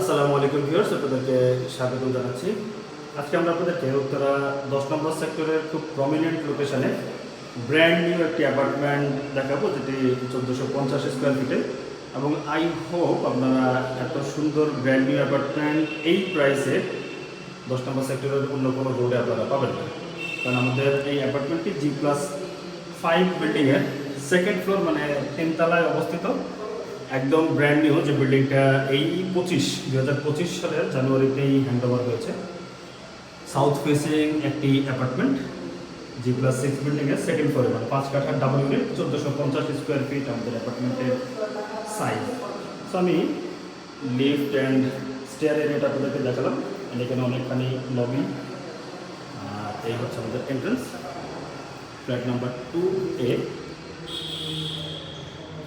আসসালামু আলাইকুম ভিউয়ার্স, আপনাদেরকে স্বাগত জানাচ্ছি। আজকে আমরা আপনাদেরকে উত্তরা দশ নম্বর সেক্টরের খুব প্রমিনেন্ট লোকেশনে ব্র্যান্ড নিউ একটি অ্যাপার্টমেন্ট দেখাবো, যেটি চোদ্দোশো পঞ্চাশ স্কোয়ার ফিটে এবং আই হোপ আপনারা এত সুন্দর ব্র্যান্ড নিউ অ্যাপার্টমেন্ট এই প্রাইসে দশ নম্বর সেক্টরের অন্য কোনো রোডে আপনারা পাবেন না। কারণ আমাদের এই অ্যাপার্টমেন্টটি জি প্লাস ফাইভ বিল্ডিংয়ের সেকেন্ড ফ্লোর মানে তিনতলায় অবস্থিত। একদম ব্র্যান্ড নিউ যে বিল্ডিংটা এই পঁচিশ দু হাজার পঁচিশ সালের জানুয়ারিতেই হ্যান্ড ওভার হয়েছে। সাউথ ফেসিং একটি অ্যাপার্টমেন্ট জি প্লাস সিক্স বিল্ডিংয়ের সেকেন্ড ফ্লোরে মানে পাঁচ কাঠার ডাবল ইউনিট চোদ্দোশো পঞ্চাশ স্কোয়ার ফিট আমাদের অ্যাপার্টমেন্টের সাইজ সো আমি লিফট অ্যান্ড স্টেয়ার এরিয়াটা আপনাদেরকে দেখালাম এখানে অনেকখানি লবি আর এই হচ্ছে আমাদের entrance flat number two A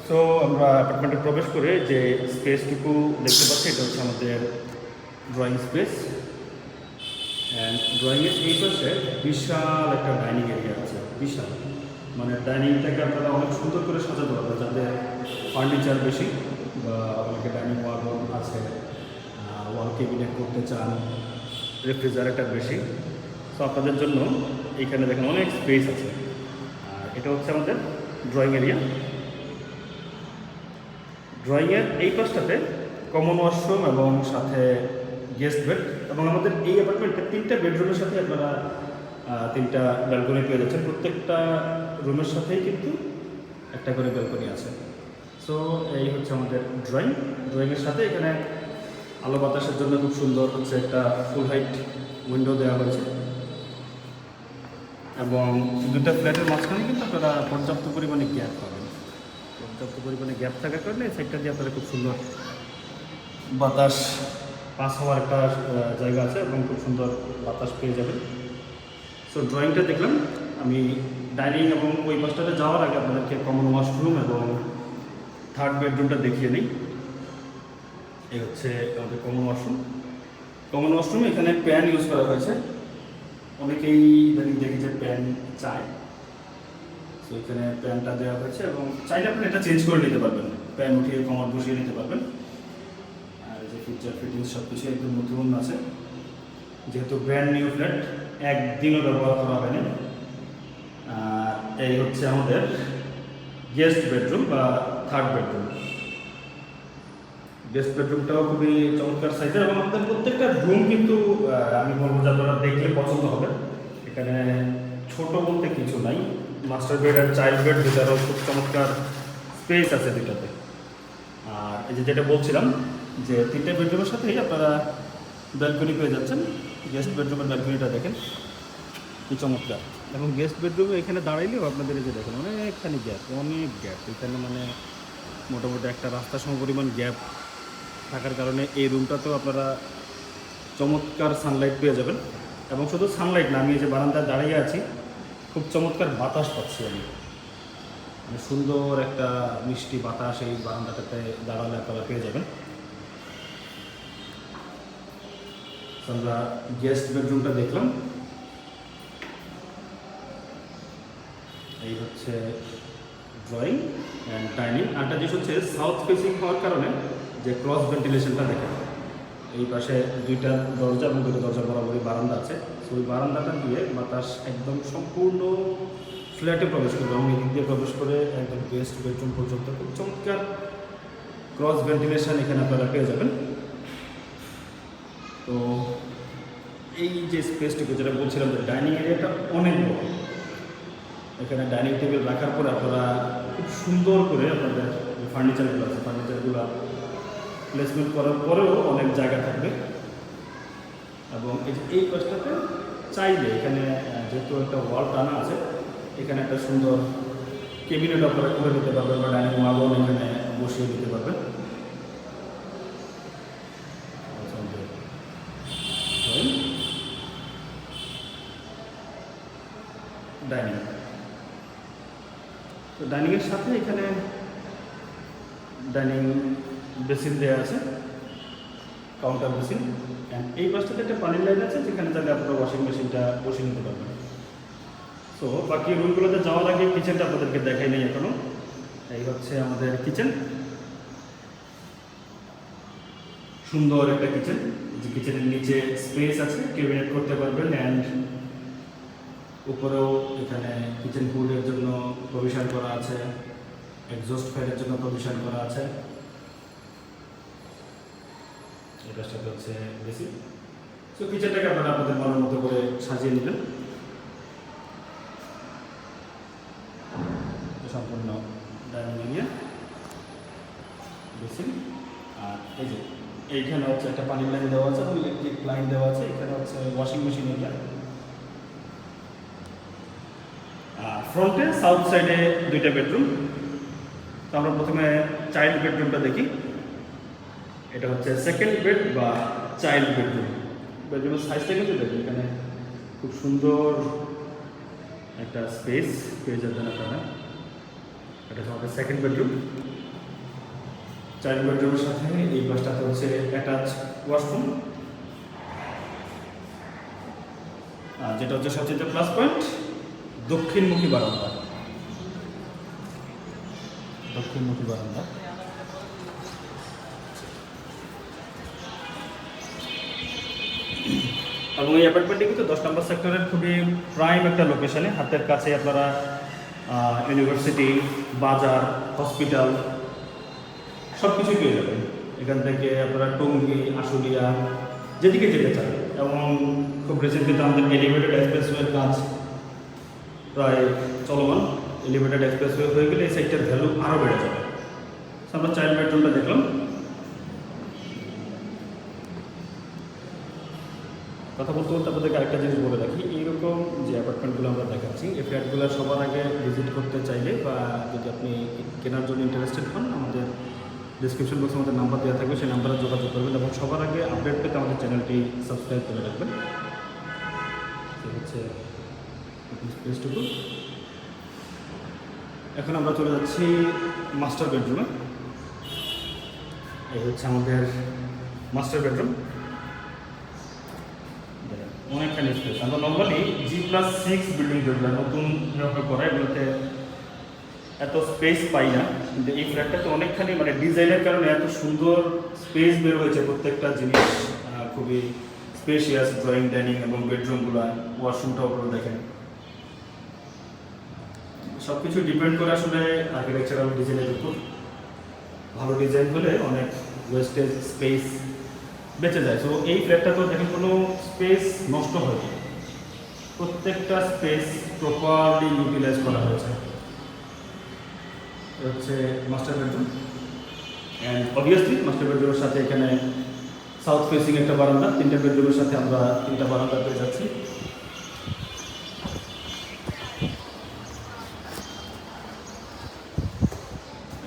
so আমরা অ্যাপার্টমেন্টে প্রবেশ করে যে স্পেসটুকু দেখতে পাচ্ছি, এটা হচ্ছে আমাদের ড্রয়িং স্পেস অ্যান্ড ড্রয়িংয়ের এই পাশে বিশাল একটা ডাইনিং এরিয়া আছে, বিশাল। মানে ডাইনিংটাকে আপনারা অনেক সুন্দর করে সাজাতে পারবেন, যাতে ফার্নিচার বেশি বা অনেকে ডাইনিং ওয়ার্ড আছে ওয়াল কেবিনেট করতে চান রেফ্রিজারেটার বেশি। সো আপনাদের জন্য এইখানে দেখেন অনেক স্পেস আছে। আর এটা হচ্ছে আমাদের ড্রয়িং এরিয়া ড্রয়িংয়ের এই পাশটাতে কমন ওয়াশরুম এবং সাথে গেস্ট বেড এবং আমাদের এই অ্যাপার্টমেন্টে তিনটা বেডরুমের সাথে আপনারা তিনটা ব্যালকনি পেয়ে যাচ্ছেন। প্রত্যেকটা রুমের সাথেই কিন্তু একটা করে ব্যালকনি আছে। সো এই হচ্ছে আমাদের ড্রয়িং ড্রয়িংয়ের সাথে এখানে আলো বাতাসের জন্য খুব সুন্দর হচ্ছে একটা ফুল হাইট উইন্ডো দেওয়া হয়েছে। এবং দুটা ফ্ল্যাটের মাঝখানে কিন্তু আপনারা পর্যাপ্ত পরিমাণে গ্যাপ পাবেন। পর্যাপ্ত পরিমাণে গ্যাপ থাকার কারণে সাইডটা দিয়ে আপনারা খুব সুন্দর বাতাস পাস হওয়ার একটা জায়গা আছে এবং খুব সুন্দর বাতাস পেয়ে যাবেন। সো ড্রয়িংটা দেখলাম। আমি ডাইনিং এবং ওই পাশটাতে যাওয়ার আগে আপনাদেরকে কমন ওয়াশরুম এবং থার্ড বেডরুমটা দেখিয়ে নিই। এই হচ্ছে আমাদের কমন ওয়াশরুম কমন ওয়াশরুমে এখানে প্যান ইউজ করা হয়েছে। অনেকেই দেখি যে প্যান চায়। এখানে প্যানটা দেওয়া হয়েছে এবং চাইলে আপনি এটা চেঞ্জ করে নিতে পারবেন। প্যান উঠিয়ে কমর বসিয়ে নিতে পারবেন। আর যে ফিচার ফিটিংস সব কিছু একদম নতুন আছে। যেহেতু ব্র্যান্ড নিউ ফ্ল্যাট একদিনও ব্যবহার করা হয়নি। আর এই হচ্ছে আমাদের গেস্ট বেডরুম বা থার্ড বেডরুম গেস্ট বেডরুমটাও খুবই চমৎকার সাইজের এবং আমাদের প্রত্যেকটা রুম কিন্তু আমি বলব যে দেখলে পছন্দ হবে। এখানে ছোট বলতে কিছু নাই। মাস্টার বেড আর চাইল্ড বেড দুটারও খুব চমৎকার স্পেস আছে দুটাতে আর এই যে যেটা বলছিলাম, যে তিনটে বেডরুমের সাথেই আপনারা ব্যালকনি পেয়ে যাচ্ছেন। গেস্ট বেডরুমের ব্যালকনিটা দেখেন, কি চমৎকার। এবং গেস্ট বেডরুমে এখানে দাঁড়াইলেও আপনাদের এই যে দেখেন, অনেকখানি গ্যাপ অনেক গ্যাপ এখানে মানে মোটামুটি একটা রাস্তা সম পরিমাণ গ্যাপ থাকার কারণে এই রুমটাতেও আপনারা চমৎকার সানলাইট পেয়ে যাবেন। এবং শুধু সানলাইট না, আমি যে বারান্দায় দাঁড়িয়ে আছি খুব চমৎকার বাতাস পাচ্ছি আমি। মানে সুন্দর একটা মিষ্টি বাতাস এই বারান্দাটাতে দাঁড়ালে আপনারা পেয়ে যাবেন। আমরা গেস্ট বেডরুমটা দেখলাম। এই হচ্ছে ড্রয়িং অ্যান্ড ডাইনিং আরটা জিনিস হচ্ছে সাউথ ফেসিং হওয়ার কারণে যে ক্রস ভেন্টিলেশনটা দেখেন। এই পাশে দুইটা দরজা এবং দুটো দরজা বরাবরই বারান্দা আছে। তো ওই বারান্দাটা দিয়ে বাতাস একদম সম্পূর্ণ ফ্ল্যাটে প্রবেশ করবে এবং এদিক দিয়ে প্রবেশ করে একদম গেস্ট বেডরুম পর্যন্ত খুব চমৎকার ক্রস ভেন্টিলেশন এখানে আপনারা পেয়ে যাবেন। তো এই যে স্পেসটুকু যেটা বলছিলাম যে ডাইনিং এরিয়াটা অনেক বড়। এখানে ডাইনিং টেবিল রাখার পরে আপনারা খুব সুন্দর করে আপনাদের ফার্নিচারগুলো আছে ফার্নিচারগুলো প্লেসমেন্ট করার পরেও অনেক জায়গা থাকবে। এবং এই পাশটাতে চাইলে এখানে যেহেতু একটা ওয়াল টানা আছে, এখানে একটা সুন্দর কেবিনেট আপনারা করে নিতে পারবেন বা ডাইনিং ওয়াগন এখানে বসিয়ে দিতে পারবেন। ডাইনিং তো ডাইনিংয়ের সাথে এখানে ডাইনিং বেসিন দেওয়া আছে। কাউন্টার বেসিন এই পাশটাতে একটা পানির লাইন আছে, যেখানে তাহলে আপনারা ওয়াশিং মেশিনটা বসিয়ে নিতে পারবেন। তো বাকি রুমগুলোতে যাওয়ার আগে কিচেনটা আপনাদেরকে দেখাই নেই এখনও। এই হচ্ছে আমাদের কিচেন সুন্দর একটা কিচেন যে কিচেনের নিচে স্পেস আছে ক্যাবিনেট করতে পারবেন অ্যান্ড উপরেও এখানে কিচেন হুডের জন্য প্রভিশন করা আছে এক্সস্ট ফ্যানের জন্য প্রভিশন করা আছে। এটার সাথে হচ্ছে বেশি সো কিচেনটাকে আপনারা আপনাদের মনের মতো করে সাজিয়ে নেবেন সম্পূর্ণ ডাইনিং এরিয়া বেসিন আর এই যে, এইখানে হচ্ছে একটা পানির লাইন দেওয়া আছে, এবং ইলেকট্রিক লাইন দেওয়া আছে। এখানে হচ্ছে ওয়াশিং মেশিন এরিয়া আর ফ্রন্টে সাউথ সাইডে দুইটা বেডরুম তো আমরা প্রথমে চাইল্ড বেডরুমটা দেখি। এটা হচ্ছে সেকেন্ড বেড বা চাইল্ড বেডরুম বেডরুমের সাইজটা কিন্তু দেখুন, এখানে খুব সুন্দর একটা স্পেস পেয়ে যাবেন আপনারা। এটা হচ্ছে সেকেন্ড বেডরুম চাইল্ড বেডরুমের সাথে এই পাশটাতে হচ্ছে অ্যাটাচ ওয়াশরুম আর যেটা হচ্ছে সবচেয়ে প্লাস পয়েন্ট দক্ষিণমুখী বারান্দা। দক্ষিণমুখী বারান্দা। এবং এই অ্যাপার্টমেন্টটি কিন্তু দশ নম্বর সেক্টরের খুবই প্রাইম একটা লোকেশনে হাতের কাছে আপনারা ইউনিভার্সিটি বাজার হসপিটাল সব কিছুই পেয়ে যাবেন। এখান থেকে আপনারা টঙ্গি, আশুলিয়া, যেদিকে যেতে চান। এবং খুব রিসেন্টলি আমাদের এলিভেটেড এক্সপ্রেসওয়ের কাজ প্রায় চলমান। এলিভেটেড এক্সপ্রেসওয়ে হয়ে গেলে এই সাইটটার ভ্যালু আরও বেড়ে যাবে। আমরা চাইল্ড বেডরুমটা দেখলাম। কথা বলতে বলতে আপনাদেরকে আরেকটা জিনিস বলে রাখি, এইরকম যে অ্যাপার্টমেন্টগুলো আমরা দেখাচ্ছি, এই ফ্ল্যাটগুলো সবার আগে ভিজিট করতে চাইলে বা যদি আপনি কেনার জন্য ইন্টারেস্টেড হন, আমাদের ডিসক্রিপশন বক্সে আমাদের নাম্বার দেওয়া থাকবে, সেই নাম্বারে যোগাযোগ করবেন এবং সবার আগে আপডেট পেতে আমাদের চ্যানেলটি সাবস্ক্রাইব করে রাখবেন। হচ্ছে এখন আমরা চলে যাচ্ছি মাস্টার বেডরুমে এই হচ্ছে আমাদের মাস্টার বেডরুম অনেকখানি স্পেস আমরা normally G plus six building যেগুলো নতুন করা, এগুলোতে এত স্পেস পাই না। কিন্তু এই ফ্ল্যাটটাতে অনেকখানি মানে ডিজাইনের কারণে এত সুন্দর স্পেস বের হয়েছে প্রত্যেকটা জিনিস। খুবই স্পেশিয়াস ড্রয়িং ডাইনিং এবং বেডরুমগুলো ওয়াশরুমটাও উপরে দেখেন। সব কিছু ডিপেন্ড করে আসলে আর্কিটেকচারাল ডিজাইনের উপর। ভালো ডিজাইন হলে অনেক ওয়েস্টেজ স্পেস বেঁচে যায়। সো এই ফ্ল্যাটটা তো দেখেন কোনো স্পেস নষ্ট হয়নি। প্রত্যেকটা স্পেস প্রপারলি ইউটিলাইজ করা হয়েছে। হচ্ছে master bedroom and obviously master বেডরুমের সাথে এখানে সাউথ ফেসিং একটা বারান্দা। তিনটা বেডরুমের সাথে আমরা তিনটা বারান্দা পেয়ে যাচ্ছি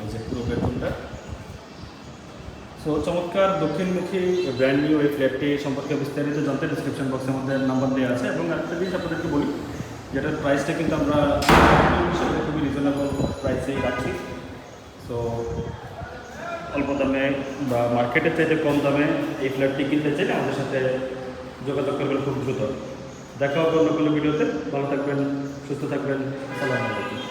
এই যে পুরো বেডরুমটা সো চমৎকার দক্ষিণমুখী ব্র্যান্ড নিউ এই ফ্ল্যাটটি সম্পর্কে বিস্তারিত জানতে ডিসক্রিপশন বক্সে মধ্যে নাম্বার দেওয়া আছে এবং একটা জিনিস আপনাদেরকে বলি, যেটার প্রাইসটা কিন্তু আমরা খুবই রিজনেবল প্রাইসেই রাখছি। সো অল্প দামে বা মার্কেটের চাইতে কম দামে এই ফ্ল্যাটটি কিনতে চাইলে আমাদের সাথে যোগাযোগ করবেন খুব দ্রুত। দেখা হবে অন্য কোনো ভিডিওতে ভালো থাকবেন, সুস্থ থাকবেন। সালাম আলাইকুম।